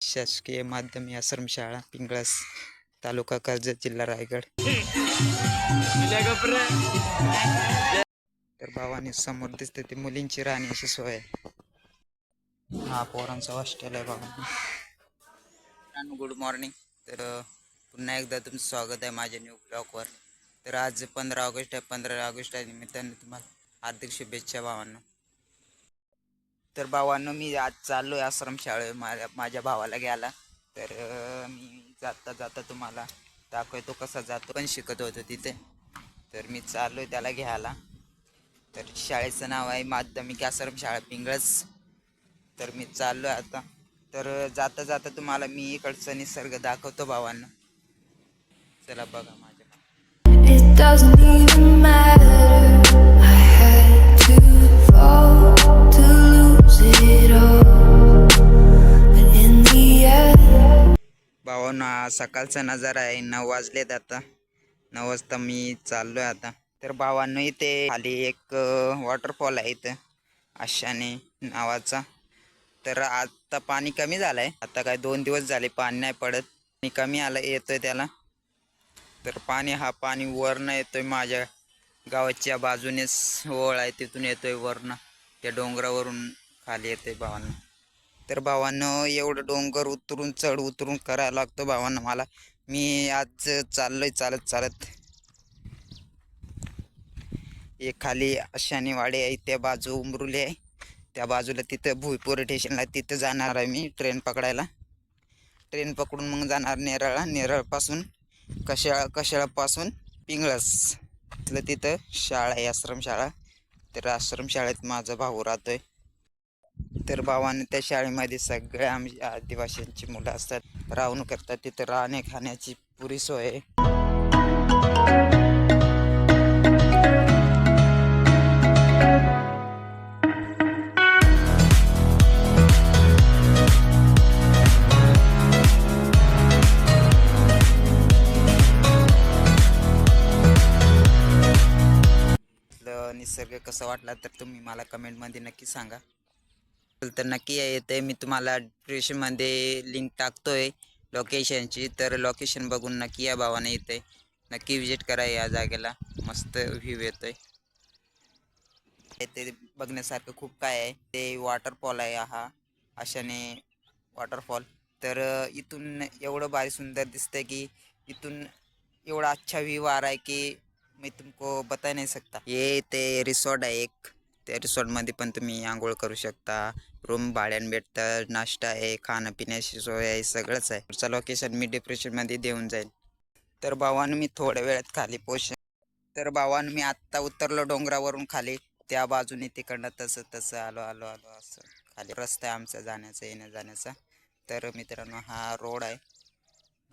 शासकीय माध्यम या श्रमशाळा पिंगळस तालुका कर्जत जिल्हा रायगड. तर भावाने समोर दिसते ते मुलींची राहण्याची अशी सोय आहे. हा पोरांचा हॉस्टेल आहे भावांनो. गुड मॉर्निंग तर पुन्हा एकदा तुमचं स्वागत आहे माझ्या न्यू ब्लॉगवर तर आज पंधरा ऑगस्ट आहे. पंधरा ऑगस्ट आहे निमित्ताने तुम्हाला हार्दिक शुभेच्छा भावांना. तर भावानं मी आज चाललो आहे आश्रमशाळे माझ्या माझ्या भावाला घ्यायला. तर मी जाता जाता तुम्हाला दाखवतो कसा जातो पण शिकत होतो तिथे. तर मी चाललो आहे त्याला घ्यायला. तर शाळेचं नाव आहे माध्यमिक आश्रमशाळा पिंगळस तर मी चाललो आहे आता. तर जाता जाता तुम्हाला मी इकडचं निसर्ग दाखवतो भावांना. चला बघा माझ्या. हो ना सकाळचा नजारा आहे. नऊ वाजलेत आता. नऊ वाजता मी चाललोय आता. तर भावांनो इथे खाली एक वॉटरफॉल आहे इथं. आशाने नावाचा. तर आता पाणी कमी झालंय. आता काय दोन दिवस झाले पाणी नाही पडत. आणि कमी आलं येतोय त्याला. तर पाणी हा पाणी वरनं येतोय माझ्या गावाच्या बाजूनेच. ओळ आहे तिथून येतोय वरनं. त्या डोंगरावरून खाली येतोय भावांना. तर भावांनो एवढं डोंगर उतरून चढ उतरून करायला लागतो भावांना मला. मी आज चाललोय चालत चालत. एक खाली अशाने आहे त्या बाजू उमरुले आहे. त्या बाजूला तिथं भुईपूर स्टेशनला तिथं जाणार आहे मी ट्रेन पकडायला. ट्रेन पकडून मग जाणार नेरळला नेरळपासून कशाळा कशाळापासून पिंगळस. तिथलं तिथं शाळा आहे आश्रमशाळा. तर आश्रमशाळेत माझा भाऊ राहतोय. तर भावाने त्या शाळेमध्ये सगळ्या आमच्या आदिवासींची मुलं असतात. राहून करतात. तिथं राहणे खाण्याची पुरी सोय. आहे निसर्ग कसा वाटला तर तुम्ही मला कमेंटमध्ये नक्की सांगा. तर नक्की येते. मी तुम्हाला डिस्क्रिप्शनमध्ये लिंक टाकतोय लोकेशनची तर लोकेशन बघून नक्की या भावाने येते नक्की विजिट करा या जागेला. मस्त व्ह्यू येतोय. ते बघण्यासारखं खूप काय आहे. ते वॉटरफॉल आहे हा. अशाने वॉटरफॉल तर इथून एवढं भारी सुंदर दिसतंय की इथून एवढा अच्छा व्ह्यू आ रहा है कि मैं तुमको बता नहीं सकता. ये ते रिसॉर्ट आहे एक. त्या रिसॉर्टमध्ये पण तुम्ही आंघोळ करू शकता. रूम भाड्यानं भेटतं नाश्ता आहे खाणं पिण्याची सोय आहे सगळंच आहे. पुढचं लोकेशन मी डिप्रेशनमध्ये देऊन जाईल तर भावानं मी थोड्या वेळात खाली पोच तर भावानं मी आत्ता उतरलो डोंगरावरून खाली. त्या बाजूने तिकडनं तसं तसं आलो आलो आलो असं. खाली रस्ता आहे आमचा जाण्याचा येण्या जाण्याचा. तर मित्रांनो हा रोड आहे.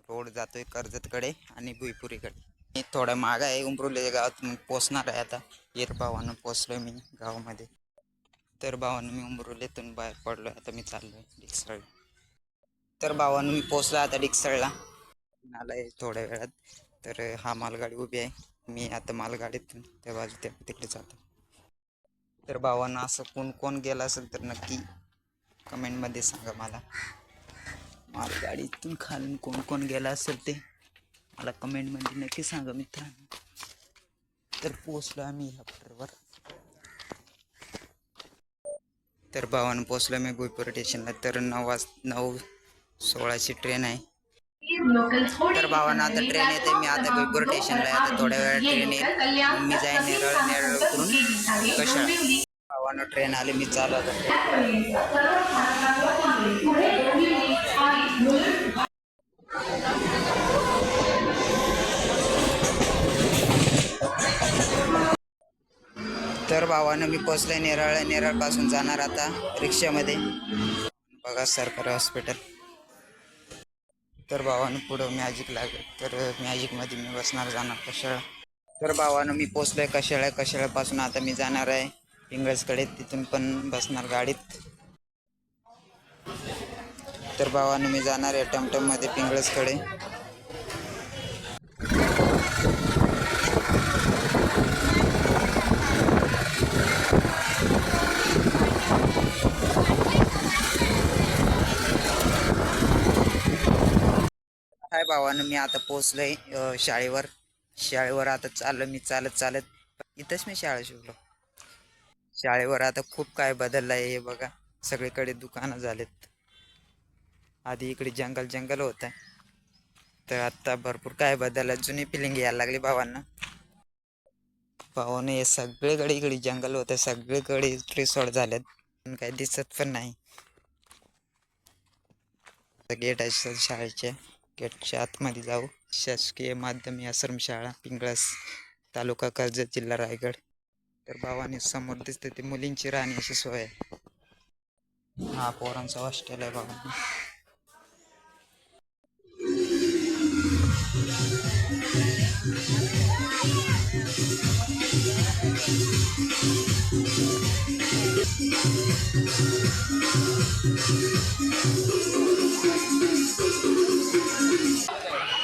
रोड जातोय कर्जतकडे आणि भुईपुरीकडे. मी थोडं माग आहे उमरुले गावात पोचणार आहे आता. येर भावानं पोचलोय मी गावामध्ये. तर भावानं मी उमरुलेतून बाहेर पडलो आता मी चाललोय डिक्सळ तर भावानं मी पोचलो आता डिक्सळला. आलाय थोड्या वेळात. तर हा मालगाडी उभी आहे. मी आता मालगाडीतून त्या बाजू त्या तिकडे जातो. तर भावानं असं कोण कोण गेलं असेल तर नक्की कमेंटमध्ये सांगा मला. मालगाडीतून खालून कोण कोण गेला असेल ते. मला कमेंटमध्ये नक्की सांगा मित्रांनो. तर पोचलो आम्ही ह्या पटरवर तर भावानं पोचलो मी गोईपूर स्टेशनला तर नऊ वाज नऊ सोळाची ट्रेन आहे. तर भावानं आता ट्रेन येते. मी आता गोईपूर स्टेशनला आहे. आता थोड्या वेळा ट्रेन येईल. मी जाईन नेरळ नेरळ करून कशा? भावानं ट्रेन आली. मी चालू तर भावानं मी पोचलोय नेरळ. नेरळपासून जाणार आता रिक्षामध्ये. बघा सरकारी हॉस्पिटल. तर भावानं पुढं मॅजिक लागेल तर मॅजिकमध्ये मी बसणार जाणार कशाळा तर भावानं मी पोचलोय कशाळा कशाळापासून आता मी जाणार आहे? पिंगळसकडे तिथून पण बसणार गाडीत. तर भावानं मी जाणार आहे टमटममध्ये पिंगळसकडे काय भावानं मी आता पोचलोय शाळेवर. शाळेवर आता चाललो मी चालत चालत इथंच मी शाळा शिकलो शाळेवर आता खूप काय बदललं आहे हे बघा. सगळीकडे दुकानं झालेत. आधी इकडे जंगल जंगल होतं. तर आता भरपूर काय बदललं जुनी फिलिंग यायला लागली भावांना. भावानं हे सगळीकडे इकडे जंगल होतं सगळीकडे रिसॉर्ट झालेत. पण काही दिसत पण नाही. गेट आहे शाळेचे. गेटच्या आतमध्ये जाऊ. शासकीय माध्यमिक आश्रमशाळा पिंगळस तालुका कर्जत जिल्हा रायगड. तर भावाने समोर दिसते ती मुलींची राहणी अशी सोय आहे. हा पोरांचा हॉस्टेल आहे बाबा よし!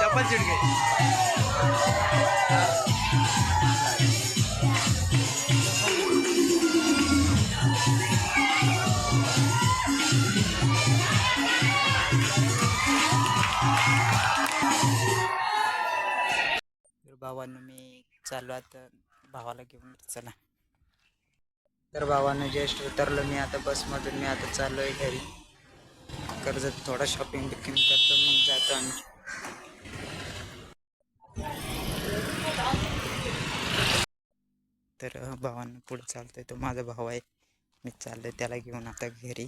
चप्पल चिड़ गई भावानं मी चाललो आता भावाला घेऊन चला. तर भावानं जस्ट उतरलो मी आता बसमधून मी आता चाललोय घरी. कर्जत थोडा शॉपिंग बिपिंग करतो मग जातो आम्ही. तर भावांना पुढे चालतोय तो. माझा भाऊ आहे. मी चाललोय त्याला घेऊन आता घरी.